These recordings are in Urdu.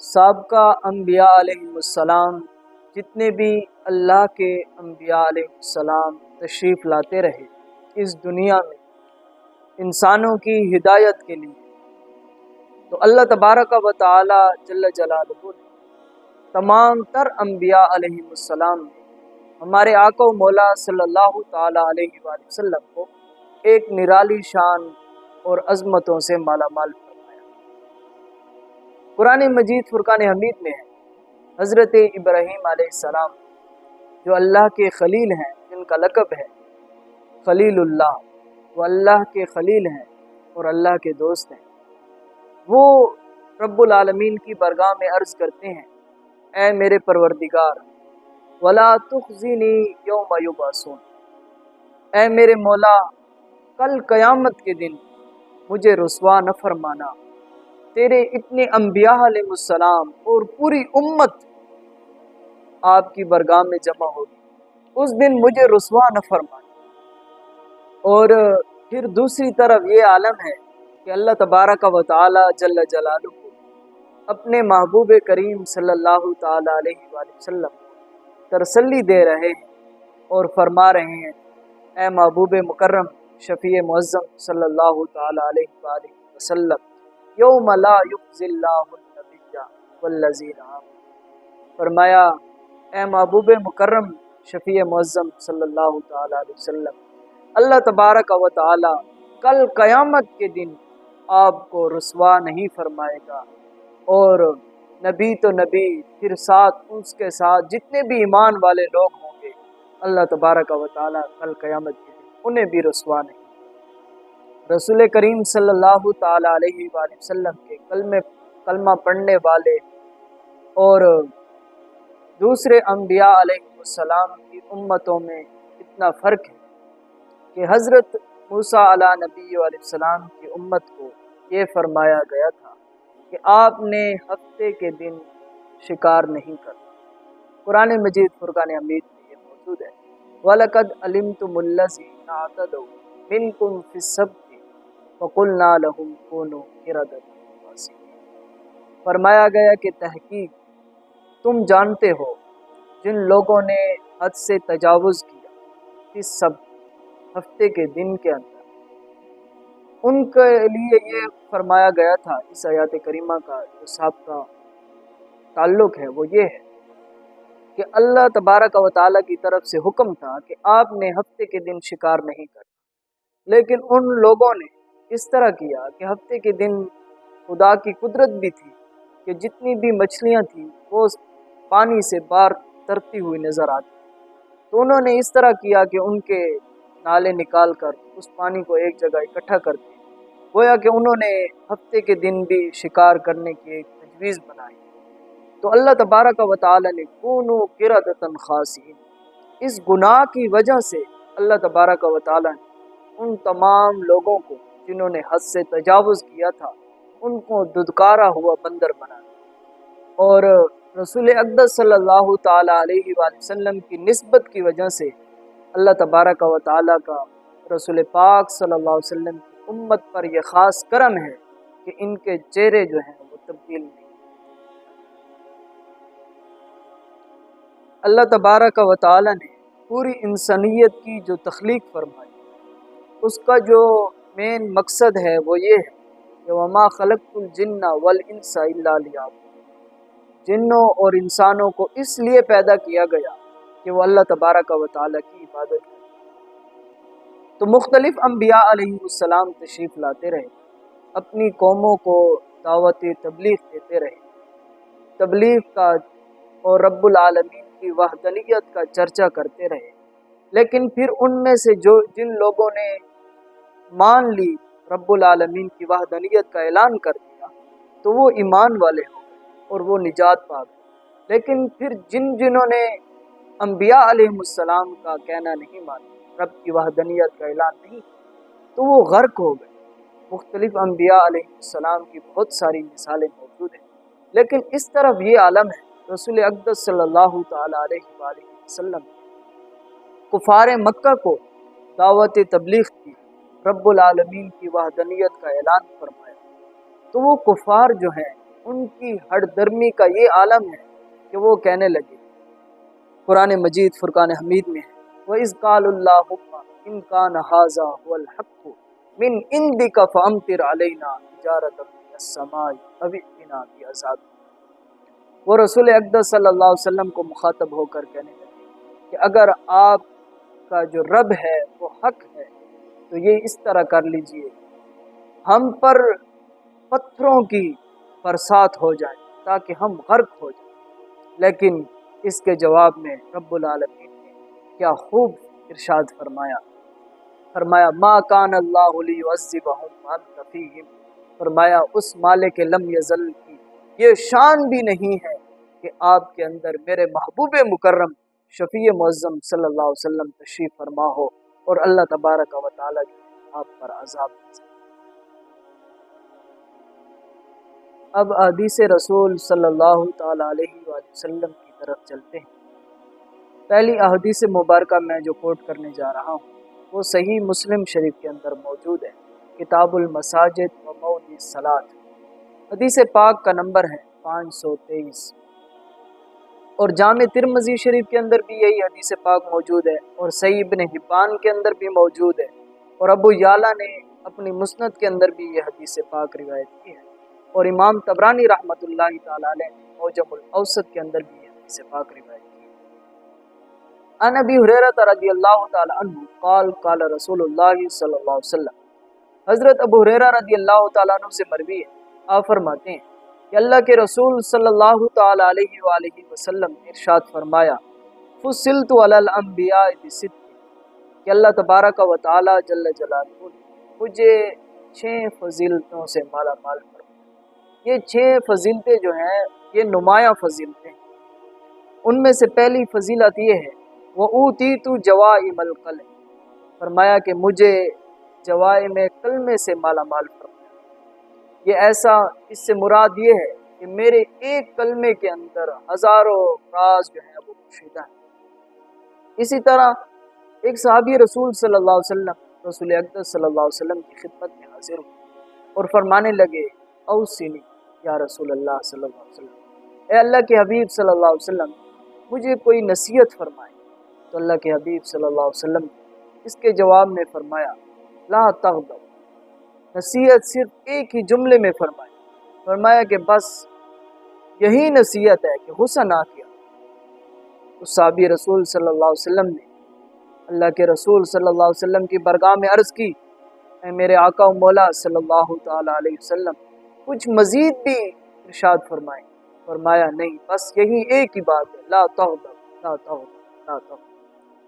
سابقہ انبیاء علیہ السلام جتنے بھی اللہ کے انبیاء علیہ السلام تشریف لاتے رہے اس دنیا میں انسانوں کی ہدایت کے لیے، تو اللہ تبارک و تعالی جل جلالہ نے تمام تر انبیاء علیہ السلام نے ہمارے آقا و مولا صلی اللہ تعالیٰ علیہ وآلہ وسلم کو ایک نرالی شان اور عظمتوں سے مالا مال فرمایا قرآن مجید فرقان حمید میں ہے۔ حضرت ابراہیم علیہ السلام جو اللہ کے خلیل ہیں، جن کا لقب ہے۔ خلیل اللہ، وہ اللہ کے خلیل ہیں اور اللہ کے دوست ہیں۔ وہ رب العالمین کی برگاہ میں عرض کرتے ہیں، اے میرے پروردگار، ولا تخزینی یوم یبعثون۔ اے میرے مولا، کل قیامت کے دن مجھے رسوا نہ فرمانا۔ تیرے اتنے انبیاء علیہ السلام اور پوری امت آپ کی برگاہ میں جمع ہوگی۔ اس دن مجھے رسوا نہ فرمانا اور پھر دوسری طرف یہ عالم ہے کہ اللہ تبارک و تعالی جل جلالہ اپنے محبوب کریم صلی اللہ تعالی علیہ وآلہ وسلم ترسلی دے رہے ہیں اور فرما رہے ہیں، اے محبوب مکرم، شفیع معظم صلی اللہ تعالی علیہ وآلہ وسلم۔ یوم لا یخزی اللہ النبی والذین آمنوا۔ فرمایا، اے محبوب مکرم، شفیع معظم صلی اللہ تعالی علیہ وسلم، اللہ تبارک و تعالی کل قیامت کے دن آپ کو رسوا نہیں فرمائے گا۔ اور نبی تو نبی، پھر ساتھ اس کے ساتھ جتنے بھی ایمان والے لوگ ہوں گے، اللہ تبارک و تعالیٰ کل قیامت کے دن انہیں بھی رسوا نہیں رسول کریم صلی اللہ تعالیٰ علیہ وآلہ وسلم کے کلمے کلمہ پڑھنے والے اور دوسرے انبیاء علیہ السلام کی امتوں میں اتنا فرق ہے کہ حضرت موسیٰ علیہ نبی علیہ السلام کی امت کو یہ فرمایا گیا تھا کہ آپ نے ہفتے کے دن شکار نہیں کرنا۔ قرآن مجید فرقان امید میں یہ موجود ہے۔ وَلَقَدْ عَلِمْتُمُ الَّذِينَ اعْتَدَوْا مِنْكُمْ فِي السَّبْتِ فَقُلْنَا لَهُمْ كُونُوا قِرَدَةً فرمایا گیا کہ تحقیق تم جانتے ہو، جن لوگوں نے حد سے تجاوز کیا اس سب ہفتے کے دن کے اندر۔ ان کے لیے یہ فرمایا گیا تھا، اس آیات کریمہ کا جو صاحب کا تعلق ہے وہ یہ ہے کہ اللہ تبارک و تعالیٰ کی طرف سے حکم تھا کہ آپ نے ہفتے کے دن شکار نہیں کرنا، لیکن ان لوگوں نے اس طرح کیا کہ ہفتے کے دن خدا کی قدرت بھی تھی کہ جتنی بھی مچھلیاں تھیں وہ پانی سے بار ترتی ہوئی نظر آتی۔ تو انہوں نے اس طرح کیا کہ ان کے نالے نکال کر اس پانی کو ایک جگہ اکٹھا کر دیا۔ گویا کہ انہوں نے ہفتے کے دن بھی شکار کرنے کی ایک تجویز بنائی۔ تو اللہ تبارک و تعالی نے کونو کرتن خاصین اس گناہ کی وجہ سے اللہ تبارک و تعالی نے ان تمام لوگوں کو جنہوں نے حد سے تجاوز کیا تھا، ان کو ددکارا ہوا بندر بنا۔ اور رسول اقدس صلی اللہ تعالیٰ علیہ وآلہ وسلم کی نسبت کی وجہ سے اللہ تبارک و تعالیٰ کا رسول پاک صلی اللہ علیہ وسلم کی امت پر یہ خاص کرم ہے کہ ان کے چہرے جو ہیں وہ تبدیل نہیں۔ اللہ تبارک و تعالی نے پوری انسانیت کی جو تخلیق فرمائی، اس کا جو مین مقصد ہے وہ یہ ہے کہ وما خلق الجن والانس الا لیعبدون جنوں اور انسانوں کو اس لیے پیدا کیا گیا کہ وہ اللہ تبارک و تعالی کی عبادت کریں تو مختلف انبیاء علیہ السلام تشریف لاتے رہے اپنی قوموں کو دعوت تبلیغ دیتے رہے تبلیغ کا اور رب العالمین کی وحدنیت کا چرچا کرتے رہے لیکن پھر ان میں سے جو جن لوگوں نے مان لی رب العالمین کی وحدنیت کا اعلان کر دیا، تو وہ ایمان والے ہو گئے اور وہ نجات پا گئے۔ لیکن پھر جن جنہوں نے انبیاء علیہ السلام کا کہنا نہیں مانا، رب کی وحدنیت کا اعلان نہیں تو وہ غرق ہو گئے۔ مختلف انبیاء علیہ السلام کی بہت ساری مثالیں موجود ہیں۔ لیکن اس طرف یہ عالم ہے، رسول اقدس صلی اللہ تعالیٰ علیہ وآلہ وسلم، کفار مکہ کو دعوت تبلیغ رب العالمین کی وحدنیت کا اعلان فرمایا۔ تو وہ کفار جو ہیں، ان کی ہر درمی کا یہ عالم ہے کہ وہ کہنے لگے۔ قرآن مجید فرقان حمید میں ہے۔ وہ از کال اللہ ان کا نہذا الحق من ان کا فامتر علینا اجارت السمائی ابھی آزاد وہ رسول اقدس صلی اللہ علیہ وسلم کو مخاطب ہو کر کہنے لگے کہ اگر آپ کا جو رب ہے، وہ حق ہے تو یہ اس طرح کر لیجیے۔ ہم پر پتھروں کی برسات ہو جائے تاکہ ہم غرق ہو جائیں۔ لیکن اس کے جواب میں رب العالمین نے کیا خوب ارشاد فرمایا۔ فرمایا، ما کان اللہ علیہ فرمایا، اس مالک لم یزل کی یہ شان بھی نہیں ہے کہ آپ کے اندر میرے محبوب مکرم شفیع معظم صلی اللہ علیہ وسلم تشریف فرما ہو۔ اور اللہ تبارک و تعالیٰ آپ پر عذاب اب حدیث رسول صلی اللہ تعالیٰ علیہ وآلہ وسلم کی طرف چلتے ہیں۔ پہلی احادیث مبارکہ میں جو کوٹ کرنے جا رہا ہوں، وہ صحیح مسلم شریف کے اندر موجود ہے۔ کتاب المساجد و مود سلاد حدیث پاک کا نمبر ہے پانچ سو تیئیس۔ اور جامع ترمزی شریف کے اندر بھی یہی حدیث پاک موجود ہے اور صحیح ابن حبان کے اندر بھی موجود ہے اور ابو یالا نے اپنی مسند کے اندر بھی یہ حدیث پاک روایت کی ہے اور امام تبرانی رحمۃ اللہ تعالیٰ علیہ نے موجم الاوسط کے اندر بھی یہ حدیث پاک روایت کی ہے۔ ان ابی حریرت رضی اللہ تعالیٰ عنہ قال قال رسول اللہ صلی اللہ علیہ وسلم۔ حضرت ابو حریرہ رضی اللہ تعالیٰ عنہ سے مروی ہے۔ آپ فرماتے ہیں کہ اللہ کے رسول صلی اللہ تعالی علیہ وآلہ وسلم ارشاد فرمایا، فصلت علی الانبیاء بست کہ اللہ تبارک و تعالی جل جلالہ مجھے چھ فضیلتوں سے مالا مال فرمایا۔ یہ چھ فضیلتیں جو ہیں، یہ نمایاں فضیلتیں ان میں سے پہلی فضیلت یہ ہے، وہ اوتی تو جوائم القلم فرمایا کہ مجھے جوائم کلمے سے مالا مال فرمایا۔ یہ ایسا اس سے مراد یہ ہے کہ میرے ایک کلمے کے اندر ہزاروں راز جو ہیں وہ پوشیدہ ہیں۔ اسی طرح ایک صحابی رسول صلی اللہ علیہ وسلم، رسول اقدس صلی اللہ علیہ وسلم کی خدمت میں حاضر ہوئے اور فرمانے لگے اوسینی یا رسول اللہ صلی اللہ علیہ وسلم، اے اللہ کے حبیب صلی اللہ علیہ وسلم، مجھے کوئی نصیحت فرمائے۔ تو اللہ کے حبیب صلی اللہ علیہ وسلم اس کے جواب میں فرمایا، لا تغضب نصیحت صرف ایک ہی جملے میں فرمائی۔ فرمایا کہ بس یہی نصیحت ہے کہ غصہ نہ کیا۔ اس صحابی رسول صلی اللہ علیہ وسلم نے اللہ کے رسول صلی اللہ علیہ وسلم کی برگاہ میں عرض کی، اے میرے آقا و مولا صلی اللہ تعالیٰ علیہ وسلم، کچھ مزید بھی ارشاد فرمائے فرمایا، نہیں، بس یہی ایک ہی بات ہے۔ لا لا لا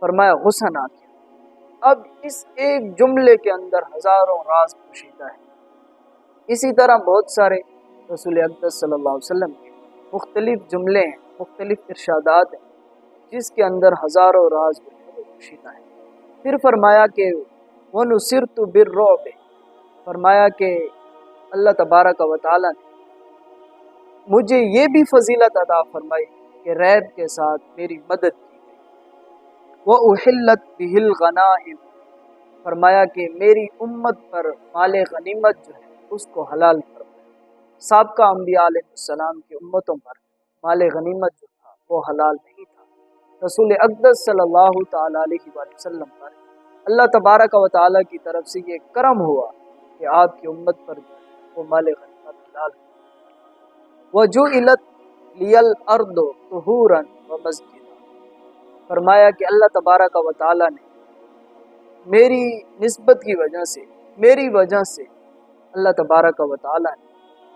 فرمایا، غصہ نہ کیا۔ اب اس ایک جملے کے اندر ہزاروں راز پوشیدہ ہے اسی طرح بہت سارے رسول اقدس صلی اللہ علیہ وسلم کے مختلف جملے ہیں، مختلف ارشادات ہیں، جس کے اندر ہزاروں راز پوشیدہ ہے پھر فرمایا کہ وہ نصر تو بر فرمایا کہ اللہ تبارک و تعالیٰ نے مجھے یہ بھی فضیلت ادا فرمائی کہ ریب کے ساتھ میری مدد وہ اہلت بہل غنائم فرمایا کہ میری امت پر مال غنیمت جو ہے، اس کو حلال فرمایا سابقہ انبیاء علیہ السلام کی امتوں پر مال غنیمت جو تھا، وہ حلال نہیں تھا۔ رسول اقدس صلی اللہ تعالیٰ علیہ وسلم پر اللہ تبارک و تعالیٰ کی طرف سے یہ کرم ہوا کہ آپ کی امت پر جو وہ مال غنیمت حلال وہ جو علت لیل اردو تہورن و مسجد فرمایا کہ اللہ تبارہ کا وطالعہ نے میری نسبت کی وجہ سے، میری وجہ سے اللہ تبارہ کا وطالعہ نے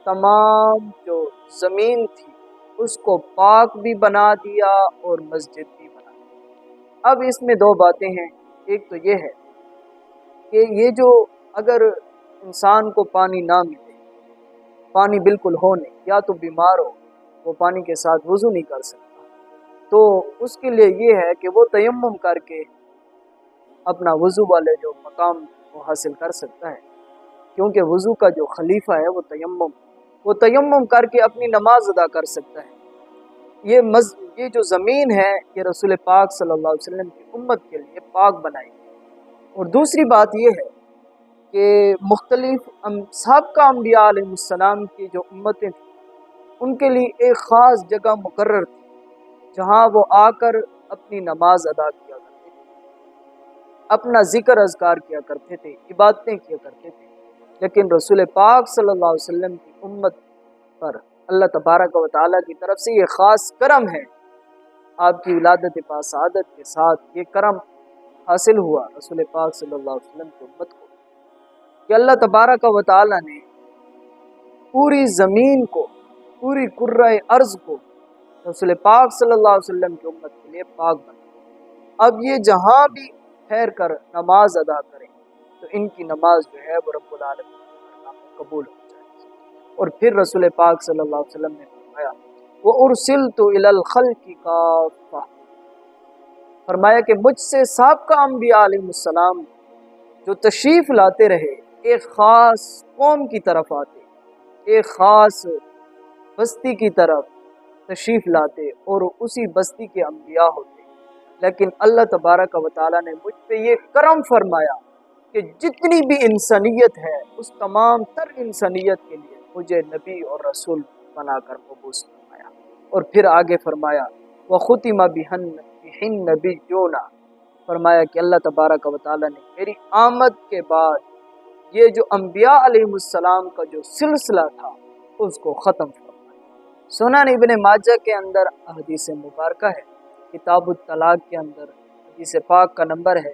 تمام جو زمین تھی، اس کو پاک بھی بنا دیا اور مسجد بھی بنا دیا۔ اب اس میں دو باتیں ہیں۔ ایک تو یہ ہے کہ یہ جو اگر انسان کو پانی نہ ملے، پانی بالکل ہو نہیں، یا تو بیمار ہو، وہ پانی کے ساتھ وضو نہیں کر سکتا۔ تو اس کے لیے یہ ہے کہ وہ تیمم کر کے اپنا وضو والے جو مقام وہ حاصل کر سکتا ہے۔ کیونکہ وضو کا جو خلیفہ ہے وہ تیمم وہ تیمم کر کے اپنی نماز ادا کر سکتا ہے۔ یہ مز، یہ جو زمین ہے یہ رسول پاک صلی اللہ علیہ وسلم کی امت کے لیے پاک بنائی اور دوسری بات یہ ہے کہ مختلف سابقہ انبیاء علیہ السلام کی جو امتیں تھیں، ان کے لیے ایک خاص جگہ مقرر تھی۔ جہاں وہ آ کر اپنی نماز ادا کیا کرتے تھے، اپنا ذکر اذکار کیا کرتے تھے، عبادتیں کیا کرتے تھے۔ لیکن رسول پاک صلی اللہ علیہ وسلم کی امت پر اللہ تبارک و تعالیٰ کی طرف سے یہ خاص کرم ہے۔ آپ کی ولادت پاسعادت کے ساتھ یہ کرم حاصل ہوا رسول پاک صلی اللہ علیہ وسلم کی امت کو۔ کہ اللہ تبارک و تعالیٰ نے پوری زمین کو، پوری قرۂ ارض کو رسول پاک صلی اللہ علیہ وسلم کی امت کے لیے پاک بنا اب یہ جہاں بھی ٹھہر کر نماز ادا کریں، تو ان کی نماز جو ہے وہ رب العالمین قبول ہو جائے۔ اور پھر رسول پاک صلی اللہ علیہ وسلم نے فرمایا، وہ ارسل تو الخل کی کا فرمایا کہ مجھ سے سابقہ انبیاء علیہ السلام جو تشریف لاتے رہے، ایک خاص قوم کی طرف آتے، ایک خاص بستی کی طرف تشریف لاتے اور اسی بستی کے انبیاء ہوتے۔ لیکن اللہ تبارک و تعالیٰ نے مجھ پہ یہ کرم فرمایا کہ جتنی بھی انسانیت ہے، اس تمام تر انسانیت کے لیے مجھے نبی اور رسول بنا کر مبوس فرمایا۔ اور پھر آگے فرمایا وہ خطمہ بہن بہن نبی جونا فرمایا کہ اللہ تبارک و تعالیٰ نے میری آمد کے بعد یہ جو انبیاء علیہ السلام کا جو سلسلہ تھا، اس کو ختم فرمایا۔ سنن ابن ماجہ کے اندر حدیث مبارکہ ہے، کتاب الطلاق کے اندر حدیث پاک کا نمبر ہے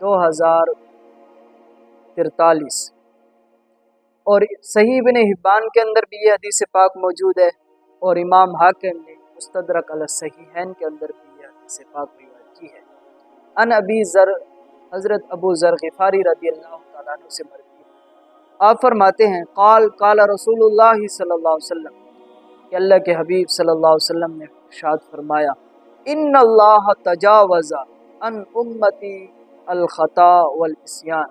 دو ہزار ترتالیس۔ اور صحیح ابن حبان کے اندر بھی یہ حدیث پاک موجود ہے اور امام حاکم نے مستدرک الصحیحین کے اندر بھی یہ حدیث پاک روایت کی ہے۔ ان ابی ذر، حضرت ابو ذر غفاری رضی اللہ تعالیٰ عنہ سے مرتی آپ فرماتے ہیں، قال قال رسول اللہ صلی اللہ علیہ وسلم کہ اللہ کے حبیب صلی اللہ علیہ وسلم نے ارشاد فرمایا، ان اللہ تجاوز ان امتی الخطا والعصیان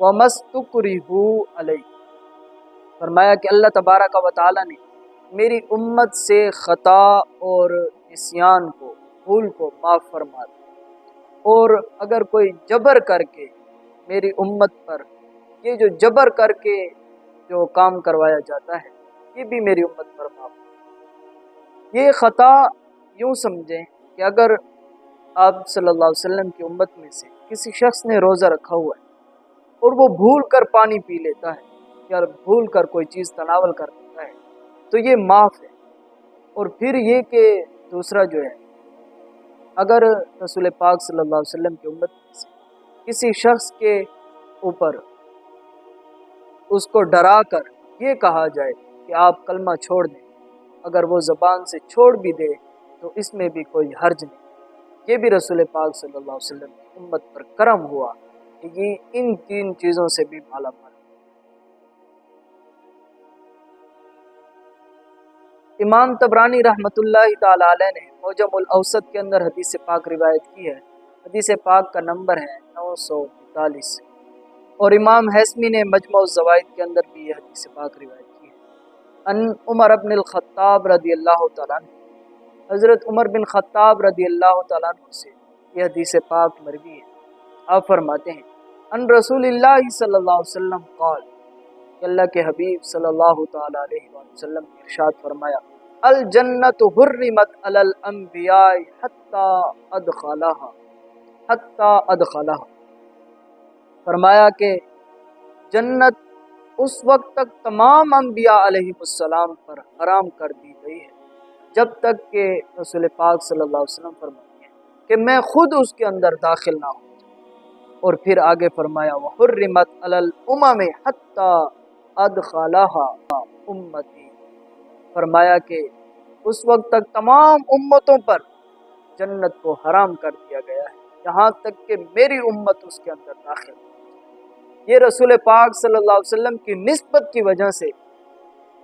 ومستکرہو علی فرمایا کہ اللہ تبارک و تعالی نے میری امت سے خطا اور عصیان کو، بھول کو معاف فرما دیا اور اگر کوئی جبر کر کے میری امت پر، یہ جو جبر کر کے جو کام کروایا جاتا ہے یہ بھی میری امت پر معاف یہ خطا یوں سمجھیں کہ اگر آپ صلی اللہ علیہ وسلم کی امت میں سے کسی شخص نے روزہ رکھا ہوا ہے اور وہ بھول کر پانی پی لیتا ہے یا بھول کر کوئی چیز تناول کر لیتا ہے، تو یہ معاف ہے۔ اور پھر یہ کہ دوسرا جو ہے، اگر رسول پاک صلی اللہ علیہ وسلم کی امت میں سے کسی شخص کے اوپر اس کو ڈرا کر یہ کہا جائے کہ آپ کلمہ چھوڑ دیں۔ اگر وہ زبان سے چھوڑ بھی دے، تو اس میں بھی کوئی حرج نہیں۔ یہ بھی رسول پاک صلی اللہ علیہ وسلم کی امت پر کرم ہوا کہ یہ ان تین چیزوں سے بھی مالا مال امام تبرانی رحمۃ اللہ تعالی علیہ نے موجم الاوسط کے اندر حدیث پاک روایت کی ہے۔ حدیث پاک کا نمبر ہے نو سو اور امام حسمی نے مجموع الزوائد کے اندر بھی یہ حدیث پاک روایت کی۔ ان عمر ابن الخطاب رضی اللہ تعالیٰ عنہ۔ حضرت عمر بن خطاب رضی اللہ تعالیٰ عنہ سے یہ حدیث پاک مروی ہے۔ آپ فرماتے ہیں ان رسول اللہ صلی اللہ علیہ وسلم قال، کہ اللہ کے حبیب صلی اللہ تعالیٰ علیہ وسلم نے ارشاد فرمایا، الجنت حرمت علی الانبیاء حتی ادخلها حتی ادخلها فرمایا کہ جنت اس وقت تک تمام انبیاء علیہ السلام پر حرام کر دی گئی ہے۔ جب تک کہ رسول پاک صلی اللہ علیہ وسلم فرمائی کہ میں خود اس کے اندر داخل نہ ہوں۔ اور پھر آگے فرمایا وہ حرمت الامم حتی ادخلها امتی فرمایا کہ اس وقت تک تمام امتوں پر جنت کو حرام کر دیا گیا ہے۔ یہاں تک کہ میری امت اس کے اندر داخل ہے۔ یہ رسول پاک صلی اللہ علیہ وسلم کی نسبت کی وجہ سے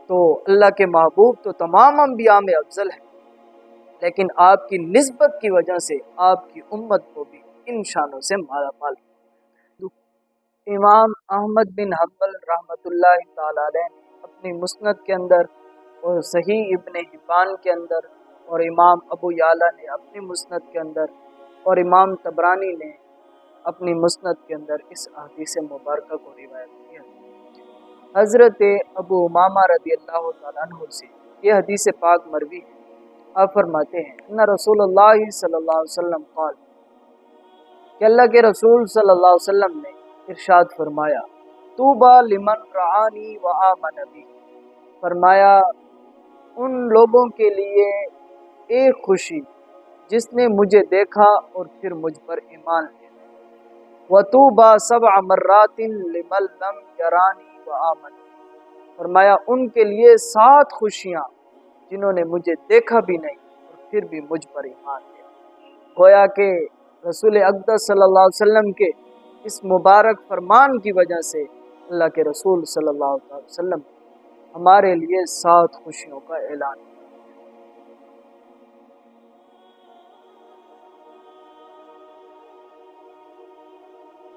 تو اللہ کے محبوب تو تمام انبیاء میں افضل ہے۔ لیکن آپ کی نسبت کی وجہ سے آپ کی امت کو بھی ان شانوں سے مالا مال۔ امام احمد بن حبل رحمۃ اللہ تعالی علیہ نے اپنی مسنت کے اندر اور صحیح ابن حبان کے اندر اور امام ابو یعلیٰ نے اپنی مسنت کے اندر اور امام تبرانی نے اپنی مسنت کے اندر اس حدیث مبارکہ کو روایت کیا۔ حضرت ابو امامہ رضی اللہ تعالیٰ عنہ سے یہ حدیث پاک مروی ہے۔ آپ فرماتے ہیں، ان رسول اللہ صلی اللہ علیہ وسلم قال، کہ اللہ کے رسول صلی اللہ علیہ وسلم نے ارشاد فرمایا تو با لمن رعانی و آمن بی فرمایا، ان لوگوں کے لیے ایک خوشی، جس نے مجھے دیکھا اور پھر مجھ پر ایمان لیا۔ و تو سب امرات لمل لم یرانی و آمن فرمایا، ان کے لیے سات خوشیاں جنہوں نے مجھے دیکھا بھی نہیں اور پھر بھی مجھ پر ایمان لیا۔ گویا کہ رسول اقدس صلی اللہ علیہ وسلم کے اس مبارک فرمان کی وجہ سے اللہ کے رسول صلی اللہ علیہ وسلم ہمارے لیے سات خوشیوں کا اعلان۔